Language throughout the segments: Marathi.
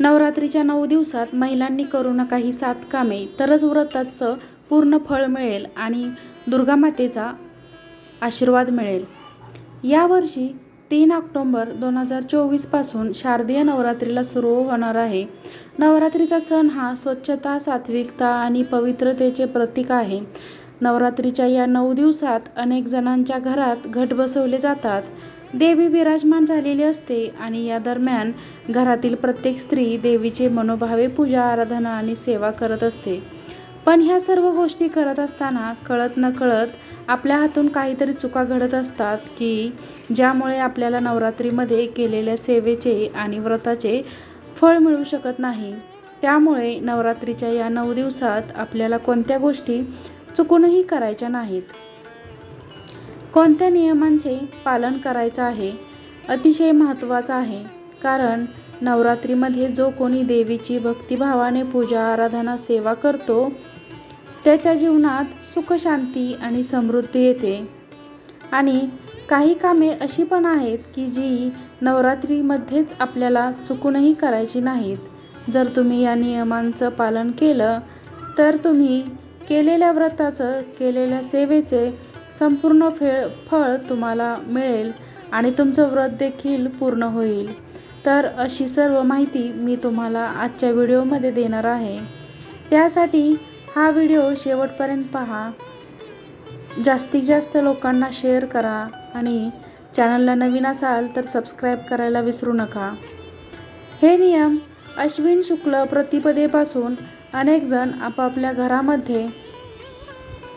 नवरात्रीच्या नऊ दिवसात महिलांनी करू नका ही सात कामे तरच व्रताचं पूर्ण फळ मिळेल आणि दुर्गामातेचा आशीर्वाद मिळेल. यावर्षी तीन ऑक्टोंबर दोन हजार चोवीसपासून शारदीय नवरात्रीला सुरू होणार आहे. नवरात्रीचा सण हा स्वच्छता सात्विकता आणि पवित्रतेचे प्रतीक आहे. नवरात्रीच्या या नऊ दिवसात अनेक जणांच्या घरात घट बसवले जातात. देवी विराजमान झालेली असते आणि या दरम्यान घरातील प्रत्येक स्त्री देवीचे मनोभावे पूजा आराधना आणि सेवा करत असते. पण ह्या सर्व गोष्टी करत असताना कळत न कळत आपल्या हातून काहीतरी चुका घडत असतात की ज्यामुळे आपल्याला नवरात्रीमध्ये केलेल्या सेवेचे आणि व्रताचे फळ मिळू शकत नाही. त्यामुळे नवरात्रीच्या या नऊ दिवसात आपल्याला कोणत्या गोष्टी चुकूनही करायच्या नाहीत. कोणत्या नियमांचे पालन करायचं आहे? अतिशय महत्त्वाचं आहे. कारण नवरात्रीमध्ये जो कोणी देवीची भक्तिभावाने पूजा आराधना सेवा करतो त्याच्या जीवनात सुख शांती आणि समृद्धी येते. आणि काही कामे अशी पण आहेत की जी नवरात्रीमध्येच आपल्याला चुकूनही करायची नाहीत. जर तुम्ही या नियमांचं पालन केलं तर तुम्ही केलेल्या व्रताचं केलेल्या सेवेचे संपूर्ण फे फळ तुम्हाला मिळेल आणि तुमचं व्रत देखील पूर्ण होईल. तर अशी सर्व माहिती मी तुम्हाला आजच्या व्हिडिओमध्ये देणार आहे. त्यासाठी हा व्हिडिओ शेवटपर्यंत पहा. जास्तीत जास्त लोकांना शेअर करा आणि चॅनलला नवीन असाल तर सबस्क्राईब करायला विसरू नका. हे नियम अश्विन शुक्ल प्रतिपदेपासून अनेकजण आपापल्या घरामध्ये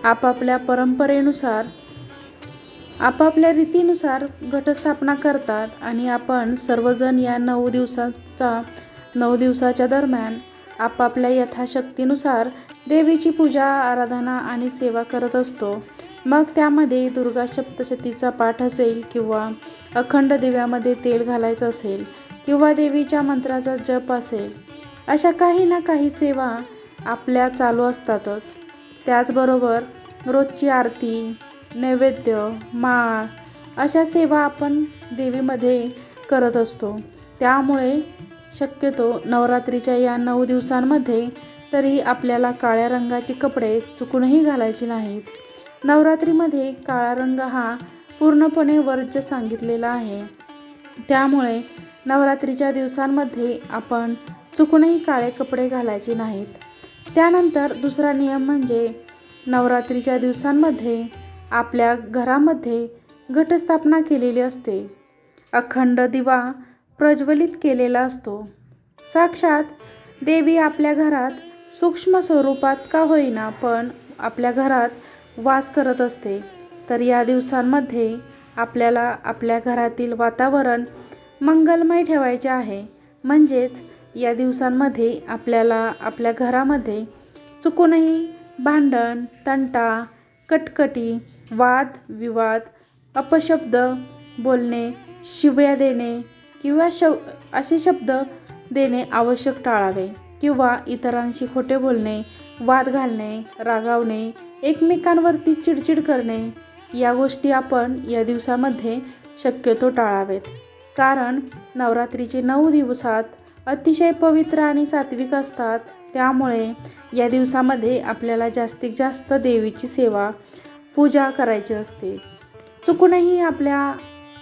आपापल्या परंपरेनुसार आपापल्या रीतीनुसार घटस्थापना करतात आणि आपण सर्वजण या नऊ दिवसाचा नऊ दिवसाच्या दरम्यान आपापल्या यथाशक्तीनुसार देवीची पूजा आराधना आणि सेवा करत असतो. मग त्यामध्ये दुर्गा सप्तशतीचा पाठ असेल किंवा अखंड दिव्यामध्ये तेल घालायचं असेल किंवा देवीच्या मंत्राचा जप असेल अशा काही ना काही सेवा आपल्या चालू असतातच. त्याचबरोबर रोजची आरती नैवेद्य माळ अशा सेवा आपण देवीमध्ये करत असतो. त्यामुळे शक्यतो नवरात्रीच्या या नऊ दिवसांमध्ये तरी आपल्याला काळ्या रंगाचे कपडे चुकूनही घालायचे नाहीत. नवरात्रीमध्ये काळा रंग हा पूर्णपणे वर्ज्य सांगितलेला आहे. त्यामुळे नवरात्रीच्या दिवसांमध्ये आपण चुकूनही काळे कपडे घालायचे नाहीत. त्यानंतर दुसरा नियम म्हणजे नवरात्रीच्या दिवसांमध्ये आपल्या घरामध्ये घटस्थापना केलेली असते. अखंड दिवा प्रज्वलित केलेला असतो. साक्षात देवी आपल्या घरात सूक्ष्म स्वरूपात का होईना पण आपल्या घरात वास करत असते. तर या दिवसांमध्ये आपल्याला आपल्या घरातील वातावरण मंगलमय ठेवायचे आहे. म्हणजेच या दिवसांमध्ये आपल्याला आपल्या घरामध्ये चुकूनही भांडण तंटा कटकटी वाद विवाद अपशब्द बोलणे शिव्या देणे किंवा शव असे शब्द देणे आवश्यक टाळावे किंवा इतरांशी खोटे बोलणे वाद घालणे रागावणे एकमेकांवरती चिडचिड करणे या गोष्टी आपण या दिवसामध्ये शक्यतो टाळावेत. कारण नवरात्रीचे नऊ दिवसात अतिशय पवित्र आणि सात्विक असतात. त्यामुळे या दिवसामध्ये आपल्याला जास्तीत जास्त देवीची सेवा पूजा करायची असते. चुकूनही आपल्या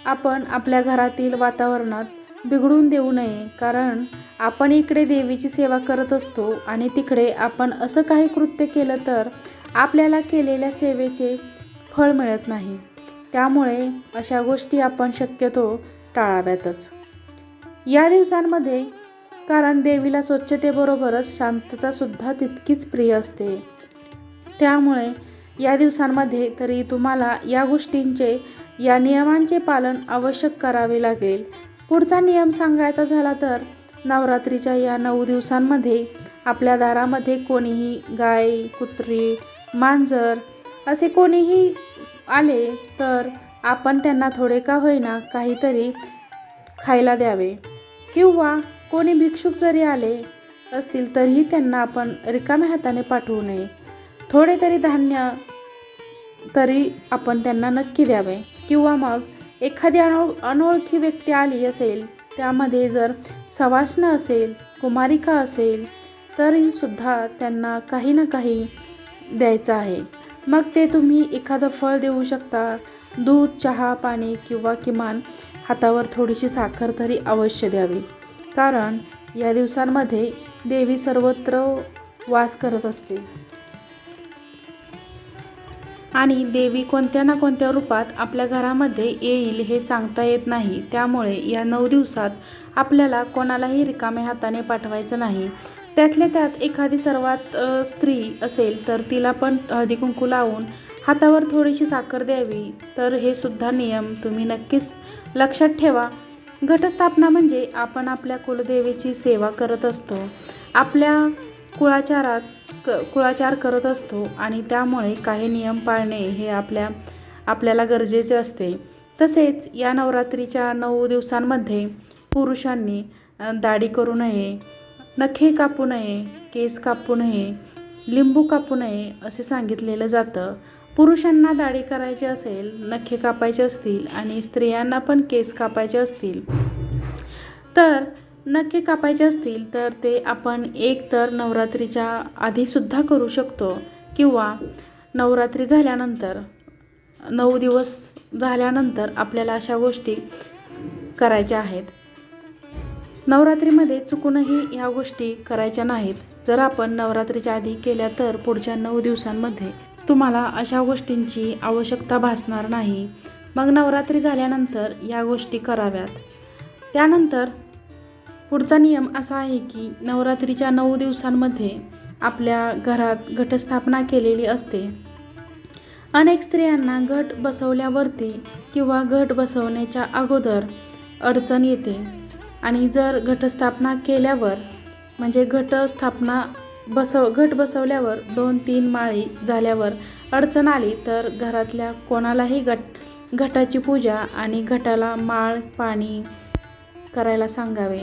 आपण आपल्या घरातील वातावरणात बिघडून देऊ नये कारण आपण इकडे देवीची सेवा करत असतो आणि तिकडे आपण असं काही कृत्य केलं तर आपल्याला केलेल्या सेवेचे फळ मिळत नाही. त्यामुळे अशा गोष्टी आपण शक्यतो टाळाव्यातच. या दिवसांमध्ये कारण देवीला स्वच्छतेबरोबरच शांततासुद्धा तितकीच प्रिय असते. त्यामुळे या दिवसांमध्ये तरी तुम्हाला या गोष्टींचे या नियमांचे पालन आवश्यक करावे लागेल. पुढचा नियम सांगायचा झाला तर नवरात्रीच्या या नऊ दिवसांमध्ये आपल्या दारामध्ये कोणीही गाय कुत्री मांजर असे कोणीही आले तर आपण त्यांना थोडे का होईना काहीतरी खायला द्यावे किंवा कोणी भिक्षुक जरी आले असतील तरीही त्यांना आपण रिकाम्या हाताने पाठवू नये. थोडे तरी धान्य तरी आपण त्यांना नक्की द्यावे. किंवा मग एखादी अनो अनोळखी व्यक्ती आली असेल त्यामध्ये जर सवाष्ण असेल कुमारिका असेल तरीसुद्धा त्यांना काही ना काही द्यायचं आहे. मग ते तुम्ही एखादं फळ देऊ शकता दूध चहा पाणी किंवा किमान हातावर थोडीशी साखर तरी अवश्य द्यावी. कारण या दिवसांमध्ये देवी सर्वत्र वास करत असते. आणि देवी कोणत्या ना कोणत्या रूपात आपल्या घरामध्ये येईल हे सांगता येत नाही. त्यामुळे या नऊ दिवसात आपल्याला कोणालाही रिकाम्या हाताने पाठवायचं नाही. त्यातल्या त्यात एखादी सर्वात स्त्री असेल तर तिला पण हळदी कुंकू लावून हातावर थोडीशी साखर द्यावी. तर हे सुद्धा नियम तुम्ही नक्कीच लक्षात ठेवा. घटस्थापना म्हणजे आपण आपल्या कुलदेवीची सेवा करत असतो. आपल्या कुळाचारात क कुळाचार करत असतो आणि त्यामुळे काही नियम पाळणे हे आपल्या आपल्याला गरजेचे असते. तसेच या नवरात्रीच्या नऊ दिवसांमध्ये पुरुषांनी दाढी करू नये नखे कापू नये केस कापू नये लिंबू कापू नये असे सांगितलेलं जातं. पुरुषांना दाढी करायची असेल नखे कापायचे असतील आणि स्त्रियांना पण केस कापायचे असतील. तर नखे कापायचे असतील तर ते आपण एक तर नवरात्रीच्या आधीसुद्धा करू शकतो किंवा नवरात्री झाल्यानंतर नऊ दिवस झाल्यानंतर आपल्याला अशा गोष्टी करायच्या आहेत. नवरात्रीमध्ये चुकूनही ह्या गोष्टी करायच्या नाहीत. जर आपण नवरात्रीच्या आधी केल्या तर पुढच्या नऊ दिवसांमध्ये तुम्हाला अशा गोष्टींची आवश्यकता भासणार नाही. मग नवरात्री झाल्यानंतर या गोष्टी कराव्यात. त्यानंतर पुढचा नियम असा आहे की नवरात्रीच्या नऊ दिवसांमध्ये आपल्या घरात घटस्थापना केलेली असते. अनेक स्त्रियांना घट बसवल्यावरती किंवा घट बसवण्याच्या अगोदर अडचण येते. आणि जर घटस्थापना केल्यावर म्हणजे घटस्थापना बसव घट बसवल्यावर दोन तीन माळी झाल्यावर अडचण आली तर घरातल्या कोणालाही घट घटाची पूजा आणि घटाला माळ पाणी करायला सांगावे.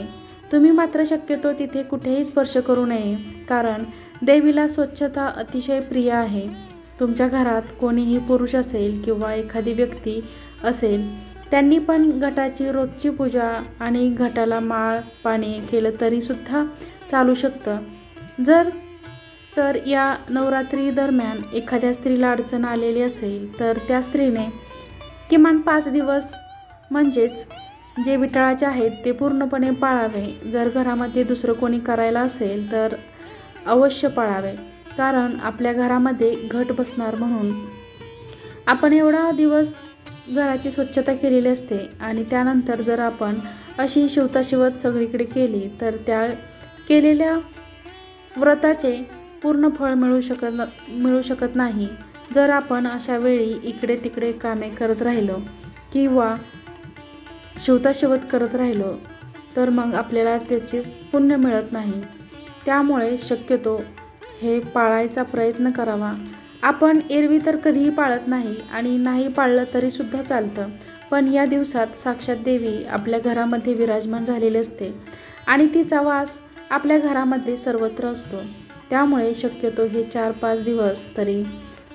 तुम्ही मात्र शक्यतो तिथे कुठेही स्पर्श करू नये कारण देवीला स्वच्छता अतिशय प्रिय आहे. तुमच्या घरात कोणीही पुरुष असेल किंवा एखादी व्यक्ती असेल त्यांनी पण घटाची रोजची पूजा आणि घटाला माळ पाणी केलं तरीसुद्धा चालू शकतं. जर तर या नवरात्री दरम्यान एखाद्या स्त्रीला अडचण आलेली असेल तर त्या स्त्रीने किमान पाच दिवस म्हणजेच जे विटाळाचे आहेत ते पूर्णपणे पाळावे. जर घरामध्ये दुसरं कोणी करायला असेल तर अवश्य पाळावे. कारण आपल्या घरामध्ये घट बसणार म्हणून आपण एवढा दिवस घराची स्वच्छता केलेली असते आणि त्यानंतर जर आपण अशी शिवता शिवत सगळीकडे केली तर त्या केलेल्या व्रताचे पूर्ण फळ मिळू शकत न मिळू शकत नाही. जर आपण अशा वेळी इकडे तिकडे कामे करत राहिलो किंवा शिवता शिवत करत राहिलो तर मग आपल्याला त्याचे पुण्य मिळत नाही. त्यामुळे शक्यतो हे पाळायचा प्रयत्न करावा. आपण एरवी तर कधीही पाळत नाही आणि नाही पाळलं तरीसुद्धा चालतं. पण या दिवसात साक्षात देवी आपल्या घरामध्ये विराजमान झालेली असते आणि तिचा वास आपल्या घरामध्ये सर्वत्र असतो. त्यामुळे शक्यतो हे चार पाच दिवस तरी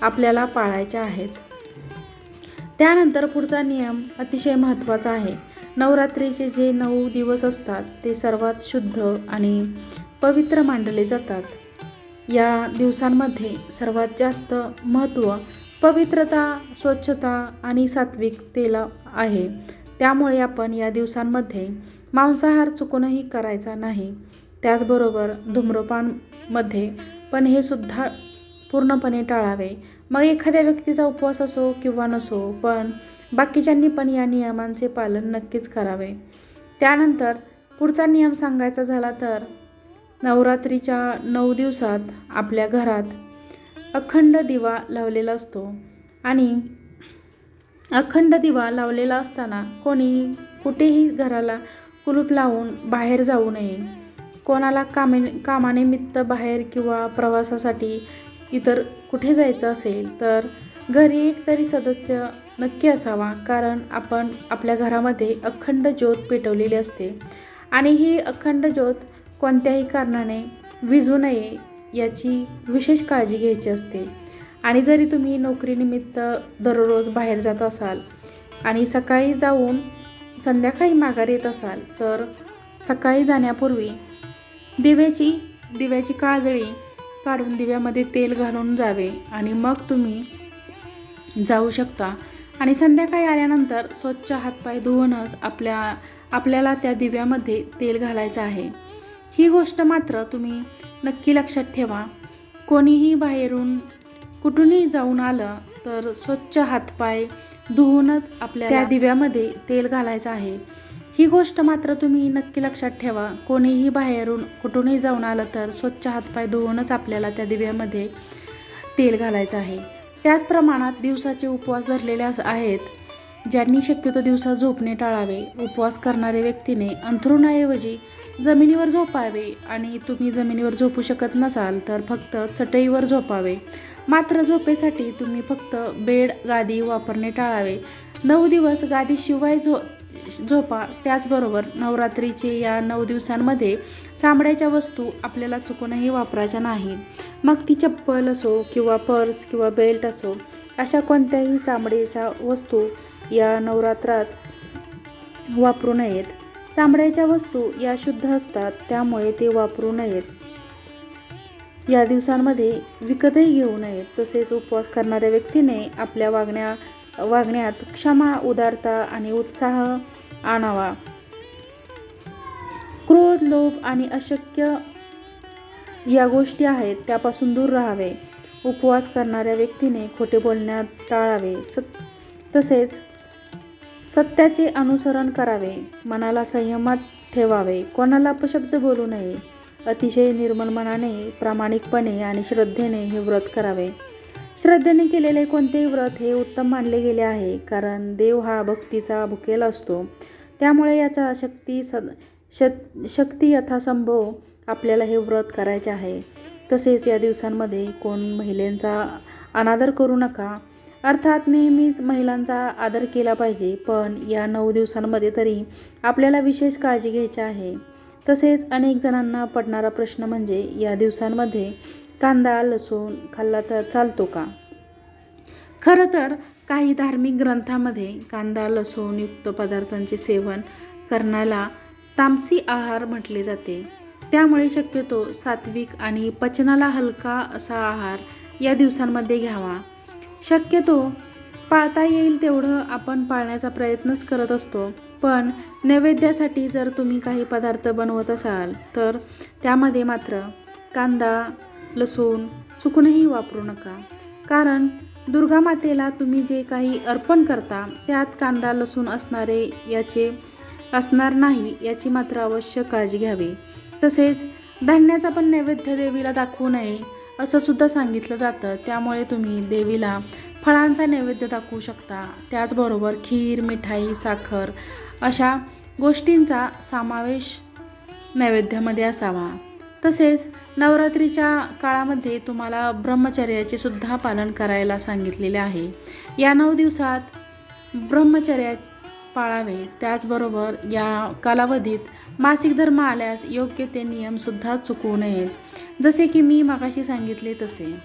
आपल्याला पाळायचे आहेत. त्यानंतर पुढचा नियम अतिशय महत्त्वाचा आहे. नवरात्रीचे जे नऊ दिवस असतात ते सर्वात शुद्ध आणि पवित्र मांडले जातात. या दिवसांमध्ये सर्वात जास्त महत्त्व पवित्रता स्वच्छता आणि सात्विकतेला आहे. त्यामुळे आपण या दिवसांमध्ये मांसाहार चुकूनही करायचा नाही. त्याचबरोबर धूम्रपानमध्ये पण हे सुद्धा पूर्णपणे टाळावे. मग एखाद्या व्यक्तीचा उपवास असो किंवा नसो पण बाकीच्यांनी पण या नियमांचे पालन नक्कीच करावे. त्यानंतर पुढचा नियम सांगायचा झाला तर नवरात्रीच्या नऊ दिवसात आपल्या घरात अखंड दिवा लावलेला असतो आणि अखंड दिवा लावलेला असताना कोणी कुठेही घराला कुलूप लावून बाहेर जाऊ नये. कोणाला कामे कामानिमित्त बाहेर किंवा प्रवासासाठी इतर कुठे जायचं असेल तर घरी एक तरी सदस्य नक्की असावा कारण आपण आपल्या घरामध्ये अखंड ज्योत पेटवलेली असते. आणि ही अखंड ज्योत कोणत्याही कारणाने विजू नये याची विशेष काळजी घ्यायची असते. आणि जरी तुम्ही नोकरीनिमित्त दररोज बाहेर जात असाल आणि सकाळी जाऊन संध्याकाळी माघार येत असाल तर सकाळी जाण्यापूर्वी दिव्याची दिव्याची काजळी काढून दिव्यामध्ये तेल घालून जावे आणि मग तुम्ही जाऊ शकता. आणि संध्याकाळी आल्यानंतर स्वच्छ हातपाय धुवूनच आपल्या आपल्याला त्या दिव्यामध्ये तेल घालायचं आहे. ही गोष्ट मात्र तुम्ही नक्की लक्षात ठेवा. कोणीही बाहेरून कुठूनही जाऊन आलं तर स्वच्छ हातपाय धुवूनच आपल्या त्या दिव्यामध्ये तेल घालायचं आहे. ही गोष्ट मात्र तुम्ही नक्की लक्षात ठेवा. कोणीही बाहेरून कुठूनही जाऊन आलं तर स्वच्छ हातपाय धुवूनच आपल्याला त्या दिव्यामध्ये तेल घालायचं आहे. त्याच प्रमाणात दिवसाचे उपवास धरलेले आहेत ज्यांनी शक्यतो दिवसा झोपणे टाळावे. उपवास करणाऱ्या व्यक्तीने अंथरुणाऐवजी जमिनीवर झोपावे आणि तुम्ही जमिनीवर झोपू शकत नसाल तर फक्त चटईवर झोपावे. मात्र झोपेसाठी तुम्ही फक्त बेड गादी वापरणे टाळावे. नऊ दिवस गादीशिवाय झो झोपा त्याचबरोबर नवरात्रीचे या नऊ दिवसांमध्ये चामड्याच्या वस्तू आपल्याला चुकूनही वापरायच्या नाहीत मग ती चप्पल असो किंवा पर्स किंवा बेल्ट असो अशा कोणत्याही चांबड्याच्या वस्तू या नवरात्रात वापरू नयेत. चामड्याच्या वस्तू या शुद्ध असतात त्यामुळे ते वापरू नयेत. या दिवसांमध्ये विकतही घेऊ नयेत तसेच उपवास करणाऱ्या व्यक्तीने आपल्या वागण्या वागण्यात क्षमा उदारता आणि उत्साह आणावा. क्रोध लोभ आणि अशक्य या गोष्टी आहेत त्यापासून दूर राहावे. उपवास करणाऱ्या व्यक्तीने खोटे बोलण्यात टाळावे. सत तसेच सत्याचे अनुसरण करावे. मनाला संयमात ठेवावे. कोणाला अपशब्द बोलू नये. अतिशय निर्मल मनाने प्रामाणिकपणे आणि श्रद्धेने हे व्रत करावे. श्रद्धेने केलेले कोणतेही व्रत हे उत्तम मानले गेले आहे कारण देव हा भक्तीचा भुकेला असतो. त्यामुळे याचा शक्ती सद श शक्ती यथासंभव आपल्याला हे व्रत करायचे आहे. तसेच या दिवसांमध्ये कोण महिलांचा अनादर करू नका. अर्थात नेहमीच महिलांचा आदर केला पाहिजे पण या नऊ दिवसांमध्ये तरी आपल्याला विशेष काळजी घ्यायची आहे. तसेच अनेक जणांना पडणारा प्रश्न म्हणजे या दिवसांमध्ये कांदा लसूण खाल्ला तर चालतो का? खरं तर काही धार्मिक ग्रंथामध्ये कांदा लसूण युक्त पदार्थांचे सेवन करण्याला तामसी आहार म्हटले जाते. त्यामुळे शक्यतो सात्विक आणि पचनाला हलका असा आहार या दिवसांमध्ये घ्यावा. शक्यतो पाळता येईल तेवढं आपण पाळण्याचा प्रयत्नच करत असतो. पण नैवेद्यासाठी जर तुम्ही काही पदार्थ बनवत असाल तर त्यामध्ये मात्र कांदा लसूण चुकूनही वापरू नका. कारण दुर्गा मातेला तुम्ही जे काही अर्पण करता त्यात कांदा लसूण असणारे याचे असणार नाही याची मात्र अवश्य काळजी घ्यावी. तसेच धान्याचा पण नैवेद्य देवीला दाखवू नये असं सुद्धा सांगितलं जातं. त्यामुळे तुम्ही देवीला फळांचा नैवेद्य दाखवू शकता. त्याचबरोबर खीर मिठाई साखर अशा गोष्टींचा समावेश नैवेद्यामध्ये असावा. तसेच नवरात्रीच्या काळामध्ये तुम्हाला ब्रह्मचर्याचे सुद्धा पालन करायला सांगितलेले आहे. या नऊ दिवसात ब्रह्मचर्या पाळावे. त्याचबरोबर या कालावधीत मासिक धर्म आल्यास योग्य ते नियमसुद्धा चुकवू नयेत. जसे की मी मागाशी सांगितले तसे.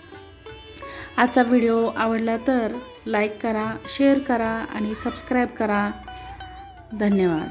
आजचा व्हिडिओ आवडला तर लाईक करा शेअर करा आणि सबस्क्राईब करा. धन्यवाद.